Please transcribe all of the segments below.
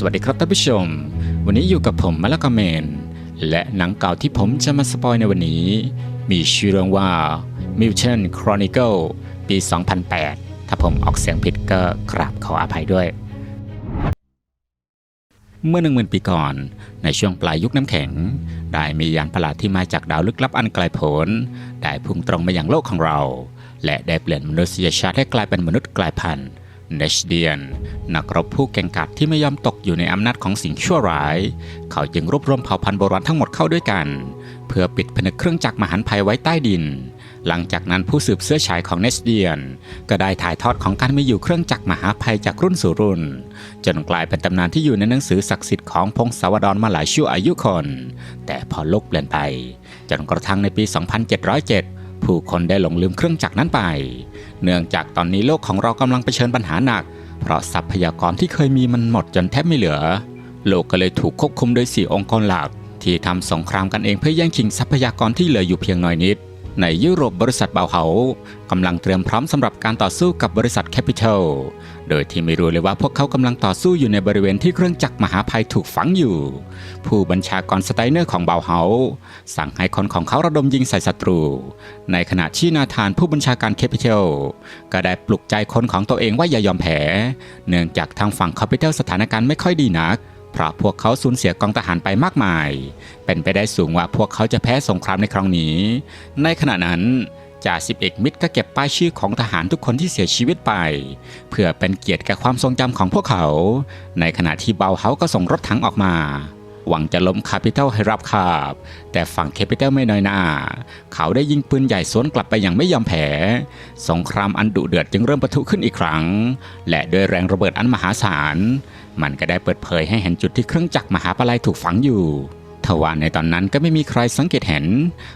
สวัสดีครับท่านผู้ชม วันนี้อยู่กับผมมะละกอเมน และหนังเก่าที่ผมจะมาสปอยในวันนี้ มีชื่อเรื่องว่า Mutant Chronicle ปี 2008 ถ้าผมออกเสียงผิดก็กราบขออภัยด้วย เมื่อหนึ่งหมื่นปีก่อน ในช่วงปลายยุคน้ำแข็ง ได้มียานประหลาดที่มาจากดาวลึกลับอันไกลโพ้นได้พุ่งตรงมาอยังโลกของเรา และได้เปลี่ยนมนุษยชาติให้กลายเป็นมนุษย์กลายพันธุ์ เนชเดียน นักรบผู้เก่งกาจที่ไม่ยอมตกอยู่ในอำนาจของสิ่งชั่วร้าย เขาจึงรวบรวมเผ่าพันธุ์โบราณทั้งหมดเข้าด้วยกัน เพื่อปิดผนึกเครื่องจักรมหันต์ภัยไว้ใต้ดิน หลังจากนั้นผู้สืบเสื้อฉายของเนชเดียน ก็ได้ถ่ายทอดของการมีอยู่เครื่องจักรมหาภัยจากรุ่นสู่รุ่น จนกลายเป็นตำนานที่อยู่ในหนังสือศักดิ์สิทธิ์ของพงศาวดรมาหลายชั่วอายุคน แต่พอโลกเปลี่ยนไปจนกระทั่งในปี 2707ผู้คนได้หลงลืมเครื่องจักรนั้นไป เนื่องจากตอนนี้โลกของเรากำลังเผชิญปัญหาหนัก เพราะทรัพยากรที่เคยมีมันหมดจนแทบไม่เหลือ โลกก็เลยถูกควบคุมโดยสี่องค์กรหลัก ที่ทำสงครามกันเองเพื่อแย่งชิงทรัพยากรที่เหลืออยู่เพียงน้อยนิด ในยุโรปบริษัทเบาเฮากำลังเตรียมพร้อมสำหรับการต่อสู้กับบริษัทแคปิตอล โดยที่ไม่รู้เลยว่าพวกเขากำลังต่อสู้อยู่ในบริเวณที่เครื่องจักรมหาภัยถูกฝังอยู่ ผู้บัญชากรสไตเนอร์ของเบาเฮาสั่งให้คนของเขาระดมยิงใส่ศัตรู ในขณะที่นาธานผู้บัญชาการแคปิตอลก็ได้ปลุกใจคนของตัวเองว่าอย่ายอมแพ้เนื่องจากทางฝั่งแคปิตอลสถานการณ์ไม่ค่อยดีนักเพราะพวกเขาสูญเสียกองทหารไปมากมาย เป็นไปได้สูงว่าพวกเขาจะแพ้สงครามในครั้งนี้ ในขณะนั้น จ่าสิบเอกมิตรก็เก็บป้ายชื่อของทหารทุกคนที่เสียชีวิตไป เพื่อเป็นเกียรติแก่ความทรงจำของพวกเขา ในขณะที่เบาเฮาก็ส่งรถถังออกมา หวังจะล้มคาปิตอลให้รับคาบ แต่ฝั่งแคปิตอลไม่น้อยหน้า เขาได้ยิงปืนใหญ่สวนกลับไปอย่างไม่ยอมแพ้ สงครามอันดุเดือดจึงเริ่มปะทุขึ้นอีกครั้ง และด้วยแรงระเบิดอันมหาศาล มันก็ได้เปิดเผยให้เห็นจุดที่เครื่องจักรมหาปลัยถูกฝังอยู่ ทว่าในตอนนั้นก็ไม่มีใครสังเกตเห็น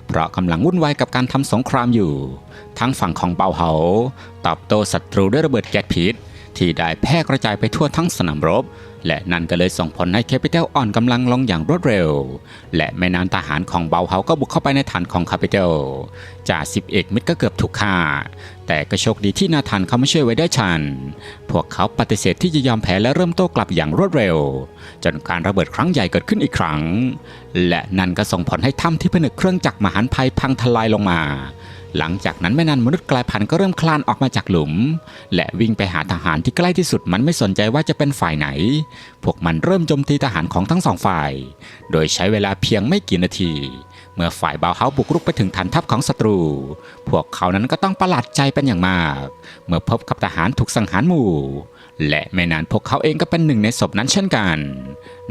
เพราะกำลังวุ่นวายกับการทำสงครามอยู่ ทั้งฝั่งของเปาเหาตอบโต้ศัตรูด้วยระเบิดแก๊สพิษ ที่ได้แพร่กระจายไปทั่วทั้งสนามรบ และนั่นก็เลยส่งผลให้แคปิตอลอ่อนกำลังลงอย่างรวดเร็ว และไม่นานทหารของเบาเฮาก็บุกเข้าไปในฐานของคาปิตอลจ่าสิบเอกมิตรก็เกือบถูกฆ่า แต่ก็โชคดีที่นาธานเขาไม่ช่วยไว้ได้ทัน พวกเขาปฏิเสธที่จะยอมแพ้และเริ่มโต้กลับอย่างรวดเร็ว จนการระเบิดครั้งใหญ่เกิดขึ้นอีกครั้ง และนั่นก็ส่งผลให้ถ้ำที่ผนึกเครื่องจักรมหันภัยพังทลายลงมา หลังจากนั้นไม่นานมนุษย์กลายพันธุ์ก็เริ่มคลานออกมาจากหลุม และวิ่งไปหาทหารที่ใกล้ที่สุดมันไม่สนใจว่าจะเป็นฝ่ายไหน พวกมันเริ่มโจมตีทหารของทั้งสองฝ่าย โดยใช้เวลาเพียงไม่กี่นาที เมื่อฝ่ายบาวเฮาบุกรุกไปถึงฐานทัพของศัตรู พวกเขานั้นก็ต้องประหลาดใจเป็นอย่างมาก เมื่อพบกับทหารถูกสังหารหมู่ และไม่นานพวกเขาเองก็เป็นหนึ่งในศพนั้นเช่นกัน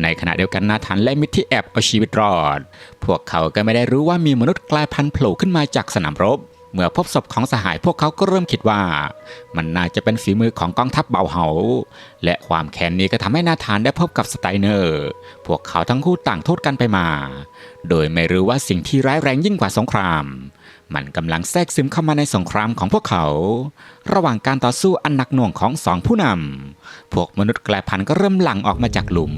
ในขณะเดียวกันนาธานและมิตรที่แอบเอาชีวิตรอด พวกเขาก็ไม่ได้รู้ว่ามีมนุษย์กลายพันธุ์โผล่ขึ้นมาจากสนามรบ เมื่อพบศพของสหายพวกเขาก็เริ่มคิดว่า มันน่าจะเป็นฝีมือของกองทัพเบาเฮาและความแค้นนี้ก็ทำให้นาธานได้พบกับสไตเนอร์ พวกเขาทั้งคู่ต่างโทษกันไปมา โดยไม่รู้ว่าสิ่งที่ร้ายแรงยิ่งกว่าสงคราม มันกำลังแทรกซึมเข้ามาในสงครามของพวกเขา ระหว่างการต่อสู้อันหนักหน่วงของสองผู้นำพวกมนุษย์กลายพันธุ์ก็เริ่มหลั่งออกมาจากหลุม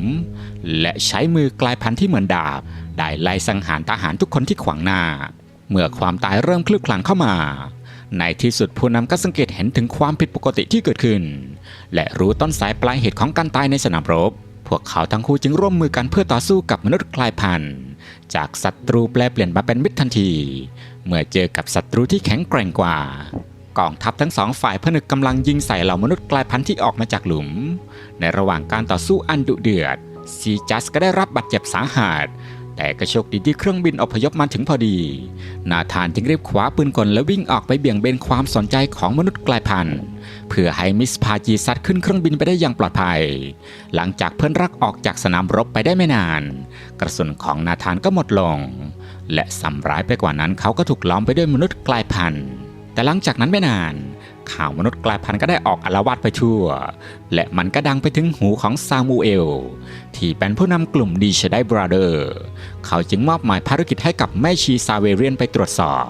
และใช้มือกลายพันธุ์ที่เหมือนดาบ ได้ไล่สังหารทหารทุกคนที่ขวางหน้า เมื่อความตายเริ่มคลืบคลานเข้ามา ในที่สุดผู้นำก็สังเกตเห็นถึงความผิดปกติที่เกิดขึ้น และรู้ต้นสายปลายเหตุของการตายในสนามรบ พวกเขาทั้งคู่จึงร่วมมือกันเพื่อต่อสู้กับมนุษย์กลายพันธุ์ จากศัตรูแปลเปลี่ยนมาเป็นมิตรทันที เมื่อเจอกับศัตรูที่แข็งแกร่งกว่ากองทัพทั้งสองฝ่ายผนึกกำลังยิงใส่เหล่ามนุษย์กลายพันธุ์ที่ออกมาจากหลุม ในระหว่างการต่อสู้อันดุเดือดซีจัสก็ได้รับบาดเจ็บสาหัส แต่ก็โชคดีที่เครื่องบินอพยพมาถึงพอดี นาธานจึงรีบคว้าปืนกลและวิ่งออกไปเบี่ยงเบนความสนใจของมนุษย์กลายพันธุ์เพื่อให้มิสพาจีซัดขึ้นเครื่องบินไปได้อย่างปลอดภัย หลังจากเพื่อนรักออกจากสนามรบไปได้ไม่นาน กระสุนของนาธานก็หมดลง และสำร้ายไปกว่านั้นเขาก็ถูกล้อมไปด้วยมนุษย์กลายพันธุ์แต่หลังจากนั้นไม่นาน ข่าวมนุษย์กลายพันธุ์ก็ได้ออกอาละวาดไปทั่ว และมันก็ดังไปถึงหูของซามูเอล ที่เป็นผู้นำกลุ่มดีชไดบราเดอร์ เขาจึงมอบหมายภารกิจให้กับแม่ชีซาเวเรียนไปตรวจสอบ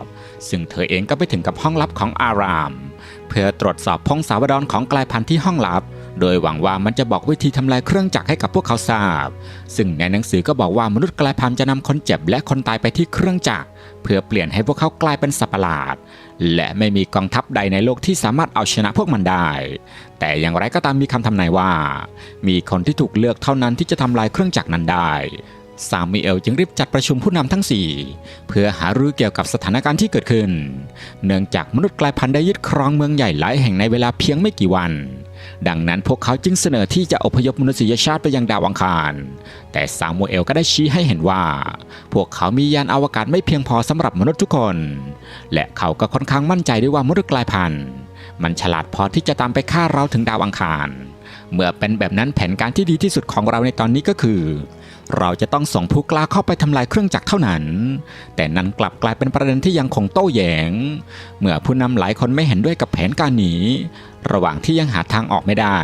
ซึ่งเธอเองก็ไปถึงกับห้องลับของอาราม เพื่อตรวจสอบพงศาวดรของกลายพันธุ์ที่ห้องลับ โดยหวังว่ามันจะบอกวิธีทำลายเครื่องจักรให้กับพวกเขาทราบ ซึ่งในหนังสือก็บอกว่ามนุษย์กลายพันธุ์จะนำคนเจ็บและคนตายไปที่เครื่องจักรเพื่อเปลี่ยนให้พวกเขากลายเป็นสัตว์ประหลาด และไม่มีกองทัพใดในโลกที่สามารถเอาชนะพวกมันได้ แต่อย่างไรก็ตามมีคำทำนายว่า มีคนที่ถูกเลือกเท่านั้นที่จะทำลายเครื่องจักรนั้นได้ซามูเอลจึงรีบจัดประชุมผู้นำทั้ง 4 เพื่อหารือเกี่ยวกับสถานการณ์ที่เกิดขึ้น เนื่องจากมนุษย์กลายพันธุ์ได้ยึดครองเมืองใหญ่หลายแห่งในเวลาเพียงไม่กี่วัน ดังนั้นพวกเขาจึงเสนอที่จะอพยพมนุษยชาติไปยังดาวอังคาร แต่ซามูเอลก็ได้ชี้ให้เห็นว่า พวกเขามียานอวกาศไม่เพียงพอสำหรับมนุษย์ทุกคน และเขาก็ค่อนข้างมั่นใจด้วยว่ามนุษย์กลายพันธุ์ มันฉลาดพอที่จะตามไปฆ่าเราถึงดาวอังคาร เมื่อเป็นแบบนั้นแผนการที่ดีที่สุดของเราในตอนนี้ก็คือ เราจะต้องส่งผู้กล้าเข้าไปทำลายเครื่องจักรเท่านั้น แต่นั้นกลับกลายเป็นประเด็นที่ยังคงโต้แย้ง เมื่อผู้นำหลายคนไม่เห็นด้วยกับแผนการนี้ ระหว่างที่ยังหาทางออกไม่ได้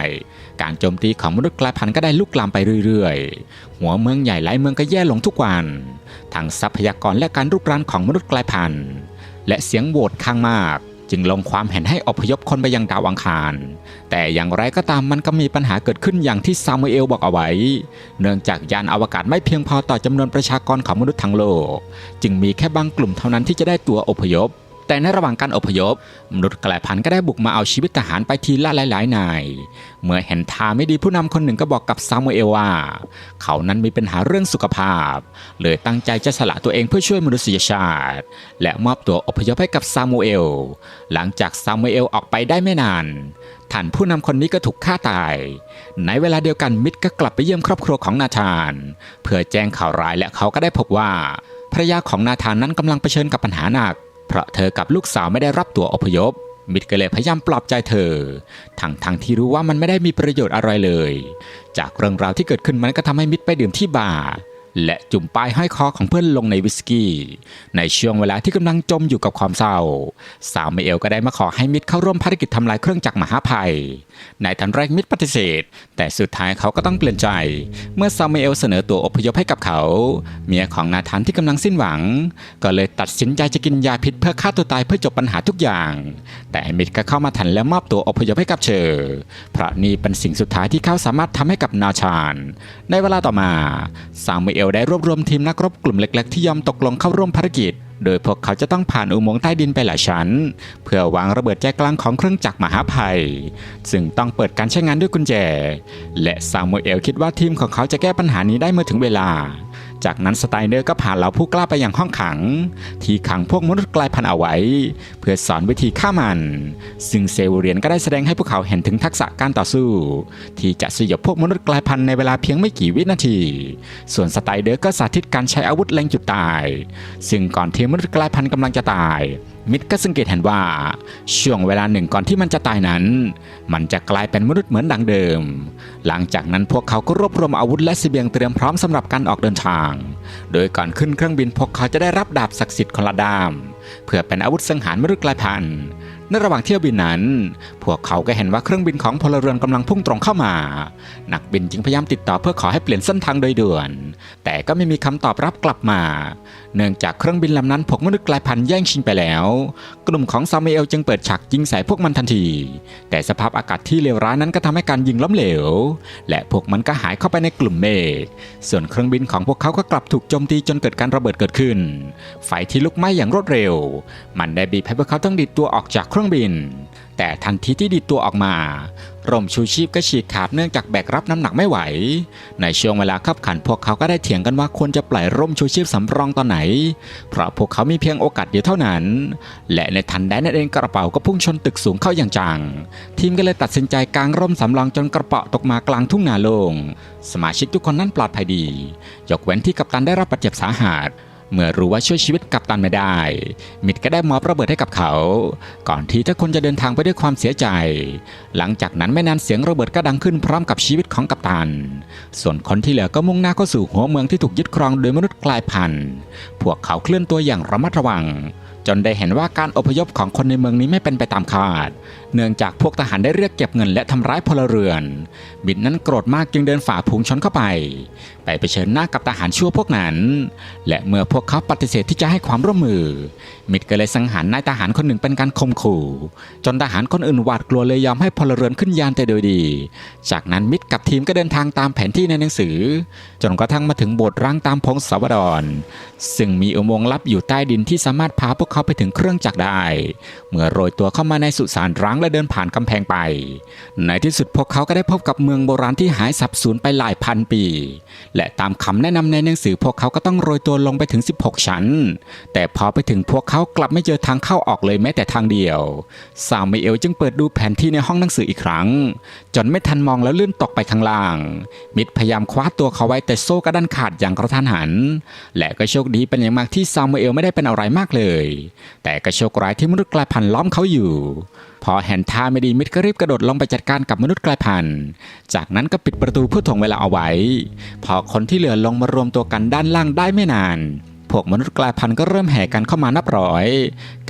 การโจมตีของมนุษย์กลายพันธุ์ก็ได้ลุกลามไปเรื่อยๆ หัวเมืองใหญ่หลายเมืองก็แย่ลงทุกวันทั้งทรัพยากรและการรุกรานของมนุษย์กลายพันธุ์และเสียงโหวตข้างมาก จึงลงความเห็นให้อพยพคนไปยังดาวอังคาร แต่อย่างไรก็ตามมันก็มีปัญหาเกิดขึ้นอย่างที่ซามูเอลบอกเอาไว้ เนื่องจากยานอวกาศไม่เพียงพอต่อจำนวนประชากรของมนุษย์ทั้งโลก จึงมีแค่บางกลุ่มเท่านั้นที่จะได้ตัวอพยพ แต่ในระหว่างการอพยพ มนุษย์กลายพันธุ์ก็ได้บุกมาเอาชีวิตทหารไปทีละหลาย ๆ นาย เมื่อเห็นทาไม่ดีผู้นำคนหนึ่งก็บอกกับซามูเอลว่า เขานั้นมีปัญหาเรื่องสุขภาพ เลยตั้งใจจะสละตัวเองเพื่อช่วยมนุษยชาติ และมอบตัวอพยพให้กับซามูเอล หลังจากซามูเอลออกไปได้ไม่นานท่านผู้นำคนนี้ก็ถูกฆ่าตาย ในเวลาเดียวกันมิดก็กลับไปเยี่ยมครอบครัวของนาธาน เพื่อแจ้งข่าวร้ายและเขาก็ได้พบว่าภรรยาของนาธานนั้นกำลังเผชิญกับปัญหาหนัก เพราะเธอกับลูกสาวไม่ได้รับตัวอพยพ มิดก็เลยพยายามปลอบใจเธอ ทั้งทั้งที่รู้ว่ามันไม่ได้มีประโยชน์อะไรเลย จากเรื่องราวที่เกิดขึ้นมันก็ทำให้มิดไปดื่มที่บาร์ และจุ่มป้ายห้อยคอของเพื่อนลงในวิสกี้ ในช่วงเวลาที่กำลังจมอยู่กับความเศร้า สาวเมเอลก็ได้มาขอให้มิดเข้าร่วมภารกิจทำลายเครื่องจักรมหาภัย ในทันแรกมิดปฏิเสธ แต่สุดท้ายเขาก็ต้องเปลี่ยนใจ เมื่อซามูเอลเสนอตัวอพยพให้กับเขา เมียของนาธานที่กำลังสิ้นหวัง ก็เลยตัดสินใจจะกินยาพิษเพื่อฆ่าตัวตายเพื่อจบปัญหาทุกอย่าง แต่มิดก็เข้ามาทันและมอบตัวอพยพให้กับเชอเพราะนี่เป็นสิ่งสุดท้ายที่เขาสามารถทำให้กับนาชานในเวลาต่อมาซามูเออลได้รวบรวมทีมนักรบกลุ่มเล็กๆ ที่ยอมตกลงเข้าร่วมภารกิจ โดยพวกเขาจะต้องผ่านอุโมงค์ใต้ดินไปหลายชั้น เพื่อวางระเบิดใจกลางของเครื่องจักรมหาภัย ซึ่งต้องเปิดการใช้งานด้วยกุญแจ และซามูเอลคิดว่าทีมของเขาจะแก้ปัญหานี้ได้เมื่อถึงเวลา จากนั้นสไตเนอร์ก็พาเหล่าผู้กล้าไปยังห้องขัง ที่ขังพวกมนุษย์กลายพันธุ์เอาไว้ เพื่อสอนวิธีฆ่ามัน ซึ่งเซเวเรียนก็ได้แสดงให้พวกเขาเห็นถึงทักษะการต่อสู้ ที่จะสยบพวกมนุษย์กลายพันธุ์ในเวลาเพียงไม่กี่วินาที ส่วนสไตเดอร์ก็สาธิตการใช้อาวุธเล็งจุดตาย ซึ่งก่อนที่มนุษย์กลายพันธุ์กำลังจะตาย มิดก็สังเกตเห็นว่า ช่วงเวลาหนึ่งก่อนที่มันจะตายนั้น มันจะกลายเป็นมนุษย์เหมือนดังเดิม หลังจากนั้นพวกเขาก็รวบรวมอาวุธและเสบียงเตรียมพร้อมสำหรับการออกเดินทาง โดยก่อนขึ้นเครื่องบินพวกเขาจะได้รับดาบศักดิ์สิทธิ์คนละดาม เพื่อเป็นอาวุธสังหารมนุษย์กลายพันธุ์ในระหว่างเที่ยวบินนั้น พวกเขาก็เห็นว่าเครื่องบินของพลเรือนกำลังพุ่งตรงเข้ามา นักบินจึงพยายามติดต่อเพื่อขอให้เปลี่ยนเส้นทางโดยด่วน แต่ก็ไม่มีคำตอบรับกลับมาเนื่องจากเครื่องบินลำนั้นพวกมนุษย์กลายพันธุ์แย่งชิงไปแล้ว กลุ่มของซามูเอลจึงเปิดฉากยิงใส่พวกมันทันที แต่สภาพอากาศที่เลวร้ายนั้นก็ทำให้การยิงล้มเหลว และพวกมันก็หายเข้าไปในกลุ่มเมฆ ส่วนเครื่องบินของพวกเขาก็กลับถูกโจมตีจนเกิดการระเบิดเกิดขึ้น ไฟที่ลุกไหม้อย่างรวดเร็ว มันได้บีบให้พวกเขาต้องดิดตัวออกจากเครื่องบิน แต่ทันทีที่ดิดตัวออกมา ร่มชูชีพก็ฉีกขาดเนื่องจากแบกรับน้ำหนักไม่ไหว ในช่วงเวลาขับขันพวกเขาก็ได้เถียงกันว่าควรจะปล่อยร่มชูชีพสำรองตอนไหน เพราะพวกเขามีเพียงโอกาสเดียวเท่านั้น และในทันใดนั่นเองกระเป๋าก็พุ่งชนตึกสูงเข้าอย่างจัง ทีมก็เลยตัดสินใจกางร่มสำรองจนกระเป๋าตกมากลางทุ่งนาโล่งสมาชิกทุกคนนั้นปลอดภัยดี ยกเว้นที่กัปตันได้รับบาดเจ็บสาหัส เมื่อรู้ว่าช่วยชีวิตกัปตันไม่ได้ มิดก็ได้มอบระเบิดให้กับเขา ก่อนที่ทุกคนจะเดินทางไปด้วยความเสียใจ หลังจากนั้นไม่นานเสียงระเบิดก็ดังขึ้นพร้อมกับชีวิตของกัปตัน ส่วนคนที่เหลือก็มุ่งหน้าเข้าสู่หัวเมืองที่ถูกยึดครองโดยมนุษย์กลายพันธุ์ พวกเขาเคลื่อนตัวอย่างระมัดระวังจนได้เห็นว่าการอพยพของคนในเมืองนี้ไม่เป็นไปตามคาดเนื่องจากพวกทหารได้เรียกเก็บเงินและทำร้ายพลเรือน บิดนั้นโกรธมากจึงเดินฝ่าผูงชนเข้าไป ไปเผชิญหน้ากับทหารชั่วพวกนั้น และเมื่อพวกเขาปฏิเสธที่จะให้ความร่วมมือ มิดก็เลยสังหารนายทหารคนหนึ่งเป็นการข่มขู่ จนทหารคนอื่นหวาดกลัวเลยยอมให้พลเรือนขึ้นยานแต่โดยดี จากนั้นมิดกับทีมก็เดินทางตามแผนที่ในหนังสือ จนกระทั่งมาถึงโบสถ์ร้างตามพงศาวดร ซึ่งมีอุโมงค์ลับอยู่ใต้ดินที่สามารถพาพวกกเขาไปถึงเครื่องจักรได้ เมื่อโรยตัวเข้ามาในสุสานร้างและเดินผ่านกำแพงไป ในที่สุดพวกเขาก็ได้พบกับเมืองโบราณที่หายสับสูญไปหลายพันปี และตามคำแนะนำในหนังสือพวกเขาก็ต้องโรยตัวลงไปถึง 16 ชั้น แต่พอไปถึงพวกเขากลับไม่เจอทางเข้าออกเลยแม้แต่ทางเดียว ซามูเอลจึงเปิดดูแผนที่ในห้องหนังสืออีกครั้ง จนไม่ทันมองแล้วลื่นตกไปข้างล่าง มิดพยายามคว้าตัวเขาไว้แต่โซ่ก็ดันขาดอย่างกระทันหัน และก็โชคดีเป็นอย่างมากที่ซามูเอลไม่ได้เป็นอะไรมากเลย แต่ก็โชคร้ายที่มนุษย์กลายพันธุ์ล้อมเขาอยู่พอเห็นท่าไม่ดีมิดก็รีบกระโดดลงไปจัดการกับมนุษย์กลายพันธุ์ จากนั้นก็ปิดประตูเพื่อถ่วงเวลาเอาไว้ พอคนที่เหลือลงมารวมตัวกันด้านล่างได้ไม่นานพวกมนุษย์กลายพันธุ์ก็เริ่มแห่กันเข้ามานับร้อย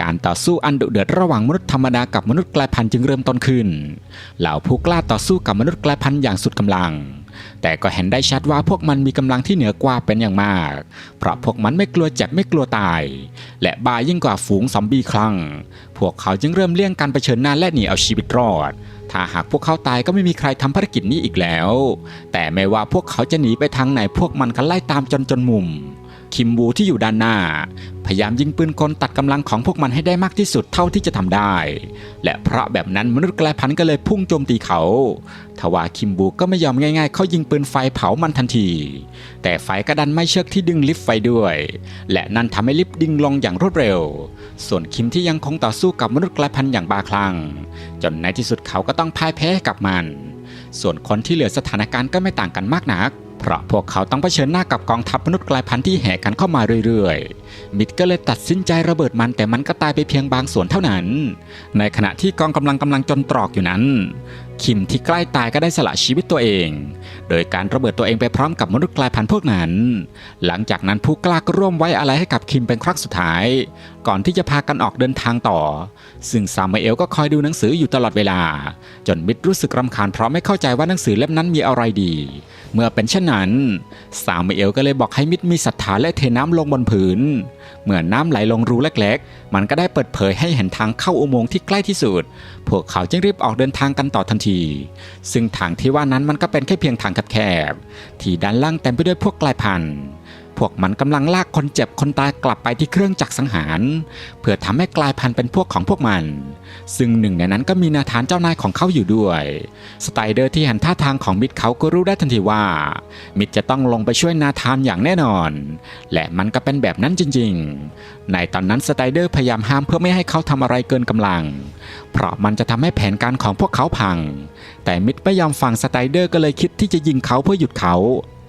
การต่อสู้อันดุเดือดระหว่างมนุษย์ธรรมดากับมนุษย์กลายพันธุ์จึงเริ่มต้นขึ้น เหล่าผู้กล้าต่อสู้กับมนุษย์กลายพันธุ์อย่างสุดกำลัง แต่ก็เห็นได้ชัดว่าพวกมันมีกำลังที่เหนือกว่าเป็นอย่างมาก เพราะพวกมันไม่กลัวเจ็บไม่กลัวตาย และบายยิ่งกว่าฝูงซอมบี้คลั่ง พวกเขาจึงเริ่มเลี่ยงการเผชิญหน้าและหนีเอาชีวิตรอด ถ้าหากพวกเขาตายก็ไม่มีใครทำภารกิจนี้อีกแล้ว แต่ไม่ว่าพวกเขาจะหนีไปทางไหนพวกมันก็ไล่ตามจนจนมุม คิมบูที่อยู่ด้านหน้า พยายามยิงปืนกลตัดกำลังของพวกมันให้ได้มากที่สุดเท่าที่จะทำได้ และเพราะแบบนั้นมนุษย์กลายพันธุ์ก็เลยพุ่งโจมตีเขาทว่าคิมบูก็ไม่ยอมง่ายๆ เขายิงปืนไฟเผามันทันที แต่ไฟก็ดันไม่เชือกที่ดึงลิฟต์ไฟด้วย และนั่นทำให้ลิฟต์ดิ่งลงอย่างรวดเร็ว ส่วนคิมที่ยังคงต่อสู้กับมนุษย์กลายพันธุ์อย่างบาคลั่ง จนในที่สุดเขาก็ต้องพ่ายแพ้ให้กับมัน ส่วนคนที่เหลือสถานการณ์ก็ไม่ต่างกันมากนัก เพราะพวกเขาต้องเผชิญหน้ากับกองทัพมนุษย์กลายพันธุ์ที่แห่กันเข้ามาเรื่อยๆ มิดก็เลยตัดสินใจระเบิดมันแต่มันก็ตายไปเพียงบางส่วนเท่านั้น ในขณะที่กองกำลังกำลังจนตรอกอยู่นั้น คิมที่ใกล้ตายก็ได้สละชีวิตตัวเอง โดยการระเบิดตัวเองไปพร้อมกับมนุษย์กลายพันธุ์พวกนั้น หลังจากนั้นผู้กล้าก็ร่วมไว้อะไรให้กับคิมเป็นครั้งสุดท้าย ก่อนที่จะพากันออกเดินทางต่อ ซึ่งซามูเอลก็คอยดูหนังสืออยู่ตลอดเวลา จนมิดรู้สึกรำคาญเพราะไม่เข้าใจว่าหนังสือเล่มนั้นมีอะไรดี เมื่อเป็นเช่นนั้นซามูเอลก็เลยบอกให้มิดมีศรัทธาและเทน้ำลงบนผืนเมื่อน้ำไหลลงรูเล็กๆ มันก็ได้เปิดเผยให้เห็นทางเข้าอุโมงค์ที่ใกล้ที่สุด พวกเขาจึงรีบออกเดินทางกันต่อทันทีซึ่งทางที่ว่านั้นมันก็เป็นแค่เพียงทางแคบๆที่ด้านล่างเต็มไปด้วยพวกกลายพันธุ์ พวกมันกำลังลากคนเจ็บคนตายกลับไปที่เครื่องจักรสังหาร เพื่อทำให้กลายพันธุ์เป็นพวกของพวกมัน ซึ่งหนึ่งในนั้นก็มีนาธานเจ้านายของเขาอยู่ด้วยสไตเดอร์ที่เห็นท่าทางของมิดเขาก็รู้ได้ทันทีว่า มิดจะต้องลงไปช่วยนาธานอย่างแน่นอน และมันก็เป็นแบบนั้นจริง ๆ ในตอนนั้นสไตเดอร์พยายามห้ามเพื่อไม่ให้เขาทำอะไรเกินกำลัง เพราะมันจะทำให้แผนการของพวกเขาพัง แต่มิดไม่ยอมฟังสไตเดอร์ก็เลยคิดที่จะยิงเขาเพื่อหยุดเขา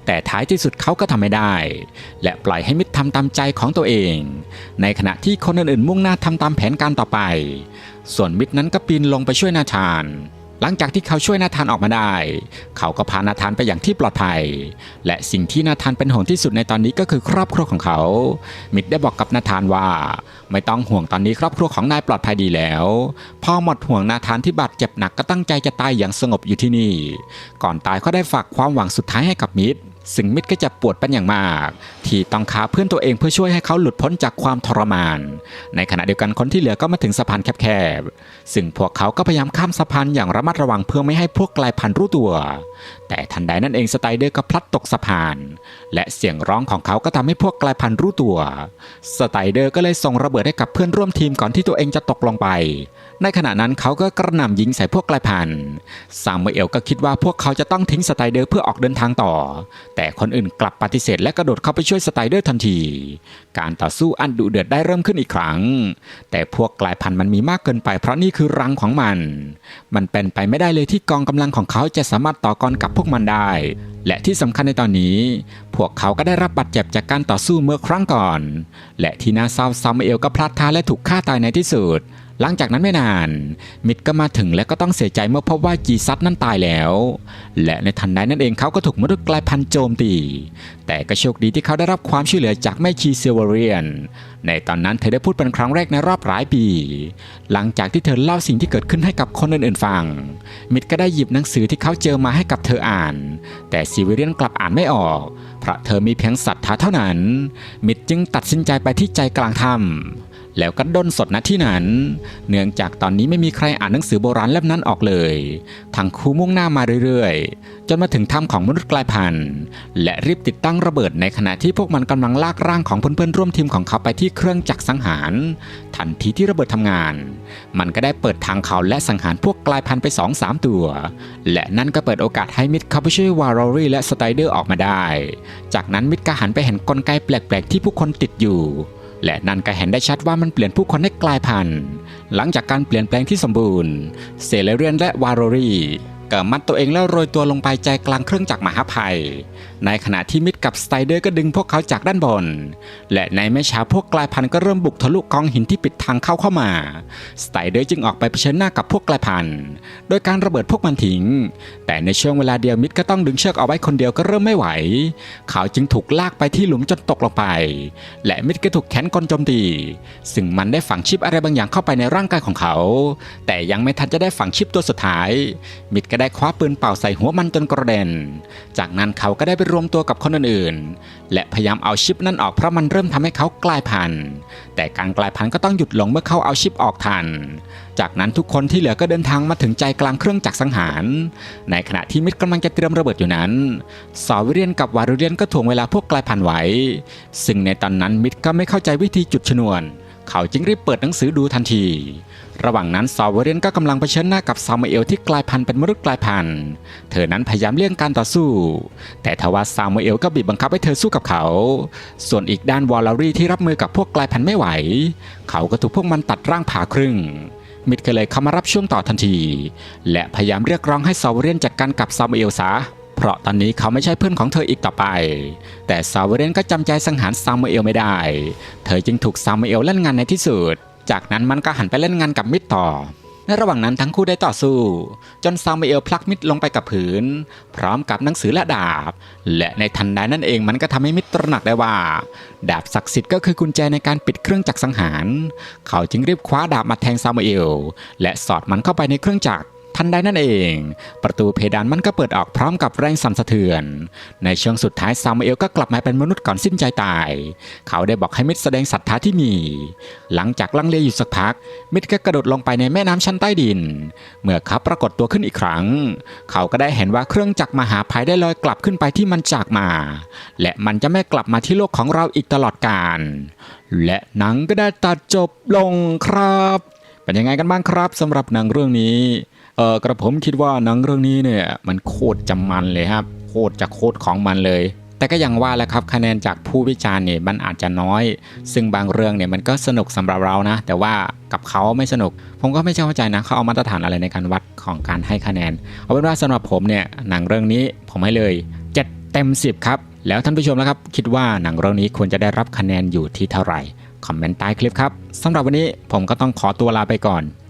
แต่ท้ายที่สุดเขาก็ทำไม่ได้ และปล่อยให้มิดทำตามใจของตัวเอง ในขณะที่คนอื่นๆมุ่งหน้าทำตามแผนการต่อไป ส่วนมิดนั้นก็ปีนลงไปช่วยนาธาน หลังจากที่เขาช่วยนาธานออกมาได้ เขาก็พานาธานไปอย่างที่ปลอดภัย และสิ่งที่นาธานเป็นห่วงที่สุดในตอนนี้ก็คือครอบครัวของเขา มิดได้บอกกับนาธานว่า ไม่ต้องห่วงตอนนี้ครอบครัวของนายปลอดภัยดีแล้วพอหมดห่วงนาธานที่บาดเจ็บหนักก็ตั้งใจจะตายอย่างสงบอยู่ที่นี่ ก่อนตายเขาได้ฝากความหวังสุดท้ายให้กับมิด ซึ่งมิดก็จะปวดเป็นอย่างมาก ที่ต้องฆ่าเพื่อนตัวเองเพื่อช่วยให้เขาหลุดพ้นจากความทรมาน ในขณะเดียวกันคนที่เหลือก็มาถึงสะพานแคบๆ ซึ่งพวกเขาก็พยายามข้ามสะพานอย่างระมัดระวังเพื่อไม่ให้พวกกลายพันธุ์รู้ตัว แต่ทันใดนั้นเองสไตเดอร์ก็พลัดตกสะพาน และเสียงร้องของเขาก็ทำให้พวกกลายพันธุ์รู้ตัว สไตเดอร์ก็เลยส่งระเบิดให้กับเพื่อนร่วมทีมก่อนที่ตัวเองจะตกลงไป ในขณะนั้นเขาก็กระหน่ำยิงใส่พวกกลายพันธุ์ซามูเอลก็คิดว่าพวกเขาจะต้องทิ้งสไตเดอร์เพื่อออกเดินทางต่อแแต่คนอื่นกลับปฏิเสธและกระโดดเข้าไปช่วยสไตเดอร์ทันที การต่อสู้อันดุเดือดได้เริ่มขึ้นอีกครั้ง แต่พวกกลายพันธุ์มันมีมากเกินไปเพราะนี่คือรังของมัน มันเป็นไปไม่ได้เลยที่กองกำลังของเขาจะสามารถต่อกรกับพวกมันได้ และที่สำคัญในตอนนี้ พวกเขาก็ได้รับบาดเจ็บจากการต่อสู้เมื่อครั้งก่อน และที่น่าเศร้าซามเอลก็พลาดท่าและถูกฆ่าตายในที่สุด หลังจากนั้นไม่นาน มิดก็มาถึงและก็ต้องเสียใจเมื่อพบว่าจีซัตนั้นตายแล้ว และในทันใดนั้นเองเขาก็ถูกมนุษย์กลายพันธุ์โจมตี แต่ก็โชคดีที่เขาได้รับความช่วยเหลือจากแม่ชีเซเวเรียน ในตอนนั้นเธอได้พูดเป็นครั้งแรกในรอบหลายปี หลังจากที่เธอเล่าสิ่งที่เกิดขึ้นให้กับคนอื่นๆฟัง มิดก็ได้หยิบหนังสือที่เขาเจอมาให้กับเธออ่าน แต่ซีเวเรียนกลับอ่านไม่ออก เพราะเธอมีเพียงศรัทธาเท่านั้น มิดจึงตัดสินใจไปที่ใจกลางถ้ำ แล้วก็ด้นสดณที่นั้น เนื่องจากตอนนี้ไม่มีใครอ่านหนังสือโบราณเล่มนั้นออกเลย ทั้งคู่มุ่งหน้ามาเรื่อยๆ จนมาถึงถ้ำของมนุษย์กลายพันธุ์ และรีบติดตั้งระเบิดในขณะที่พวกมันกำลังลากร่างของเพื่อนๆร่วมทีมของเขาไปที่เครื่องจักรสังหาร ทันทีที่ระเบิดทำงาน มันก็ได้เปิดทางเขาและสังหารพวกกลายพันธุ์ไป2-3ตัว และนั่นก็เปิดโอกาสให้มิดคาไปช่วารอรี่และสไตเดอร์ออกมาได้ จากนั้นมิดก็หันไปเห็นกลไกแปลกๆ ที่ผู้คนติดอยู่ และนั่นก็เห็นได้ชัดว่ามันเปลี่ยนผู้คนให้กลายพันธุ์ หลังจากการเปลี่ยนแปลงที่สมบูรณ์ เซเลเรียนและวารอรี ก็มัดตัวเองแล้วโรยตัวลงไปใจกลางเครื่องจักรมหาภัย ในขณะที่มิดกับสไตเดอร์ก็ดึงพวกเขาจากด้านบน และในไม่ช้าพวกกลายพันธุ์ก็เริ่มบุกทะลุกองหินที่ปิดทางเข้าเข้ามา สไตเดอร์จึงออกไปเผชิญหน้ากับพวกกลายพันธุ์ โดยการระเบิดพวกมันทิ้ง แต่ในช่วงเวลาเดียวมิดก็ต้องดึงเชือกเอาไว้คนเดียวก็เริ่มไม่ไหว เขาจึงถูกลากไปที่หลุมจนตกลงไป และมิดก็ถูกแขนกลโจมตี ซึ่งมันได้ฝังชิปอะไรบางอย่างเข้าไปในร่างกายของเขา แต่ยังไม่ทันจะได้ฝังชิปตัวสุดท้าย มิดก็ได้คว้าปืนเป่าใส่หัวมันจนกระเด็น จากนั้นเขาก็ได้ไปรวมตัวกับคนอื่นๆ และพยายามเอาชิปนั้นออกเพราะมันเริ่มทำให้เขากลายพันธุ์ แต่การกลายพันธุ์ก็ต้องหยุดลงเมื่อเขาเอาชิปออกทัน จากนั้นทุกคนที่เหลือก็เดินทางมาถึงใจกลางเครื่องจักรสังหาร ในขณะที่มิดกำลังจะเตรียมระเบิดอยู่นั้นซอวิเรียนกับวารุเรียนก็ถ่วงเวลาพวกกลายพันธุ์ไว้ ซึ่งในตอนนั้นมิดก็ไม่เข้าใจวิธีจุดชนวน เขาจึงรีบเปิดหนังสือดูทันที ระหว่างนั้นซอเวเรียนก็กำลังเผชิญหน้ากับซามูเอลที่กลายพันธุ์เป็นมนุษย์กลายพันธุ์ เธอนั้นพยายามเลี่ยงการต่อสู้ แต่ทว่าซามูเอลก็บีบบังคับให้เธอสู้กับเขา ส่วนอีกด้านวอลลารีที่รับมือกับพวกกลายพันธุ์ไม่ไหว เขาก็ถูกพวกมันตัดร่างผ่าครึ่ง มิดก็เลยเข้ามารับช่วงต่อทันที และพยายามเรียกร้องให้ซาเวเรียนจัดการกับซามูเอลซะเพราะตอนนี้เขาไม่ใช่เพื่อนของเธออีกต่อไป แต่ซาเวเรนก็จำใจสังหารซามูเอลไม่ได้ เธอจึงถูกซามูเอลเล่นงานในที่สุด จากนั้นมันก็หันไปเล่นงานกับมิดต่อ ในระหว่างนั้นทั้งคู่ได้ต่อสู้ จนซามูเอลพลักมิดลงไปกับผืน พร้อมกับหนังสือและดาบ และในทันใดนั่นเองมันก็ทำให้มิดตระหนักได้ว่า ดาบศักดิ์สิทธิ์ก็คือกุญแจในการปิดเครื่องจักรสังหาร เขาจึงรีบคว้าดาบมาแทงซามูเอล และสอดมันเข้าไปในเครื่องจักร ทันใดนั่นเอง ประตูเพดานมันก็เปิดออกพร้อมกับแรงสั่นสะเทือน ในช่วงสุดท้ายซามูเอลก็กลับมาเป็นมนุษย์ก่อนสิ้นใจตาย เขาได้บอกให้มิดแสดงศรัทธาที่มี หลังจากลังเลอยู่สักพัก มิดก็กระโดดลงไปในแม่น้ำชั้นใต้ดิน เมื่อเขาปรากฏตัวขึ้นอีกครั้ง เขาก็ได้เห็นว่าเครื่องจักรมหาภัยได้ลอยกลับขึ้นไปที่มันจากมา และมันจะไม่กลับมาที่โลกของเราอีกตลอดกาลและหนังก็ได้ตัดจบลงครับ เป็นยังไงกันบ้างครับสำหรับหนังเรื่องนี้ เออกระผมคิดว่าหนังเรื่องนี้เนี่ยมันโคตรจะมันเลยครับโคตรจะโคตรของมันเลย แต่ก็ยังว่าแหละครับคะแนนจากผู้วิจารณ์เนี่ยมันอาจจะน้อย ซึ่งบางเรื่องเนี่ยมันก็สนุกสำหรับเรานะ แต่ว่ากับเขาไม่สนุก ผมก็ไม่เข้าใจนะเขาเอามาตรฐานอะไรในการวัดของการให้คะแนน เอาเป็นว่าสำหรับผมเนี่ยหนังเรื่องนี้ผมให้เลย7เต็ม 10 ครับ แล้วท่านผู้ชมนะครับ คิดว่าหนังเรื่องนี้ควรจะได้รับคะแนนอยู่ที่เท่าไหร่คอมเมนต์ใต้คลิปครับสำหรับวันนี้ผมก็ต้องขอตัวลาไปก่อน